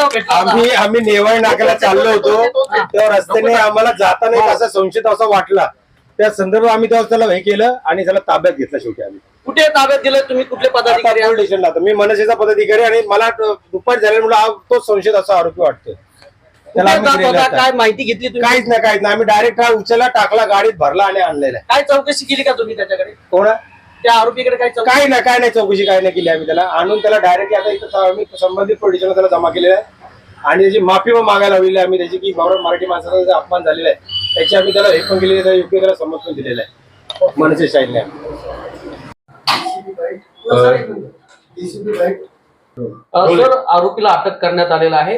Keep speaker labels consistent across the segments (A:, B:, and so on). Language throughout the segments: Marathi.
A: आम्ही आम्ही नेवाळ नाक्याला चाललो होतो. तेव्हा रस्त्याने आम्हाला जाताना एक असा संशयित असा वाटला. त्या संदर्भात आम्ही तेव्हा त्याला हे केलं आणि त्याला ताब्यात घेतला शेवटी आम्ही.
B: कुठे ताब्यात दिलं तुम्ही कुठले
A: आता
B: पदाधिकारी आहात?
A: पोलीस स्टेशनला आता. मी मनसेचा पदाधिकारी आणि मला दुपार झाल्यामुळे हा तोच संशयित असा आरोपी वाटतोय. त्याला
B: कुठे
A: आम्ही
B: जात
A: दिलेला
B: होता?
A: आता.
B: काय माहिती घेतली तुम्ही?
A: काहीच नाही काहीच नाही. आम्ही डायरेक्ट हा उचलला टाकला गाडीत भरला आणि आणलेला आहे.
B: काय चौकशी केली का तुम्ही त्याच्याकडे?
A: कोणा?
B: त्या आरोपीकडे काय चौकशी?
A: काय नाही काय नाही चौकशी काय नाही केली आम्ही त्याला. आणून त्याला डायरेक्ट आता इथं आम्ही संबंधित पोलीस स्टेशनला त्याला जमा केलेला आहे. आणि त्याची माफी पण मागायला लावलेली आहे आम्ही. त्याची की बाबा मराठी माणसाचा जो अपमान झालेला आहे त्याची आम्ही त्याला हे पण केलेली आहे योग्य त्याला पण दिलेला आहे. मनसे शाहीने
B: अ, सर आरोपीला अटक करण्यात आलेला आहे.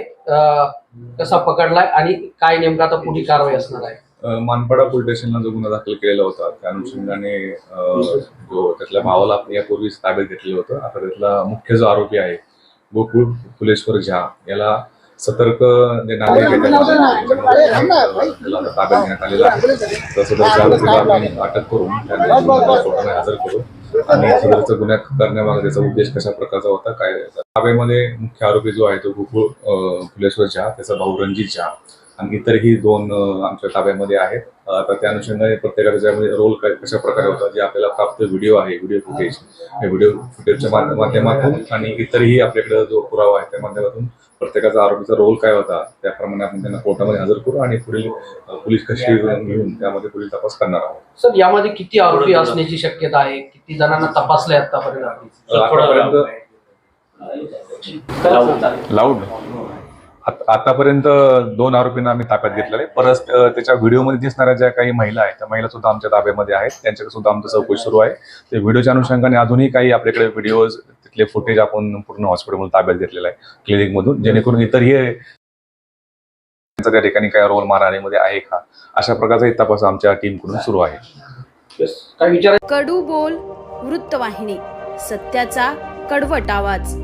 B: कसा पकडलाय आणि काय नेमका आता पुढील कारवाई असणार आहे?
C: मानपाडा पोलीस स्टेशनला जो गुन्हा दाखल केलेला होता त्या अनुषंगाने जो त्यातल्या भावाला आपण यापूर्वीच ताब्यात घेतलेलं होतं आता त्यातला मुख्य जो आरोपी आहे गोकुळ फुलेश्वर झा याला सतर्क आता ताब्यात घेण्यात आलेला आहे. सदरच्या आरोपीला आम्ही अटक करून कोर्टाने हजर करू आणि सदरचा गुन्हा करण्यामागे त्याचा उद्देश कशा प्रकारचा होता काय ताब्यामध्ये मुख्य आरोपी जो आहे तो गोकुळ फुलेश्वर झा त्याचा भाऊ रणजित झा. आणि इतरही दोन आमच्या ताब्यामध्ये आहेत. आता त्या अनुषंगाने प्रत्येकाचा त्याच्यामध्ये रोल कशा प्रकारे होता जे आपल्याला प्राप्त व्हिडिओ आहे व्हिडिओ फुटेज. हे व्हिडिओ फुटेजच्या माध्य- माध्यमातून आणि इतरही आपल्याकडे जो पुरावा आहे त्या माध्यमातून प्रत्येकाचा आरोपीचा रोल काय होता त्याप्रमाणे आपण त्यांना कोर्टामध्ये हजर करू आणि पुढील पोलीस कशी घेऊन त्यामध्ये पुढील तपास करणार आहोत.
B: सर यामध्ये किती आरोपी असण्याची शक्यता आहे? किती जणांना तपासले आतापर्यंत?
C: लाऊड. आतापर्यंत दोन आरोपींना आम्ही ताब्यात घेतलेले आहे. परत त्याच्या व्हिडिओमध्ये दिसणाऱ्या ज्या काही महिला आहेत त्या महिला सुद्धा आमच्या ताब्यामध्ये आहेत. त्यांच्याकडे सुद्धा आमचं चौकशी सुरू आहे. ते व्हिडिओच्या अनुषंगाने अजूनही काही आपल्याकडे व्हिडिओज तिथले फुटेज आपण पूर्ण हॉस्पिटलमध्ये ताब्यात घेतलेलं आहे क्लिनिकमधून. जेणेकरून इतरही त्यांचा त्या ठिकाणी काय रोल मारहाणीमध्ये आहे का? अशा प्रकारचा तपास आमच्या टीमकडून सुरू आहे.
B: काय विचार
D: कडू बोल वृत्तवाहिनी. सत्याचा कडवट आवाज.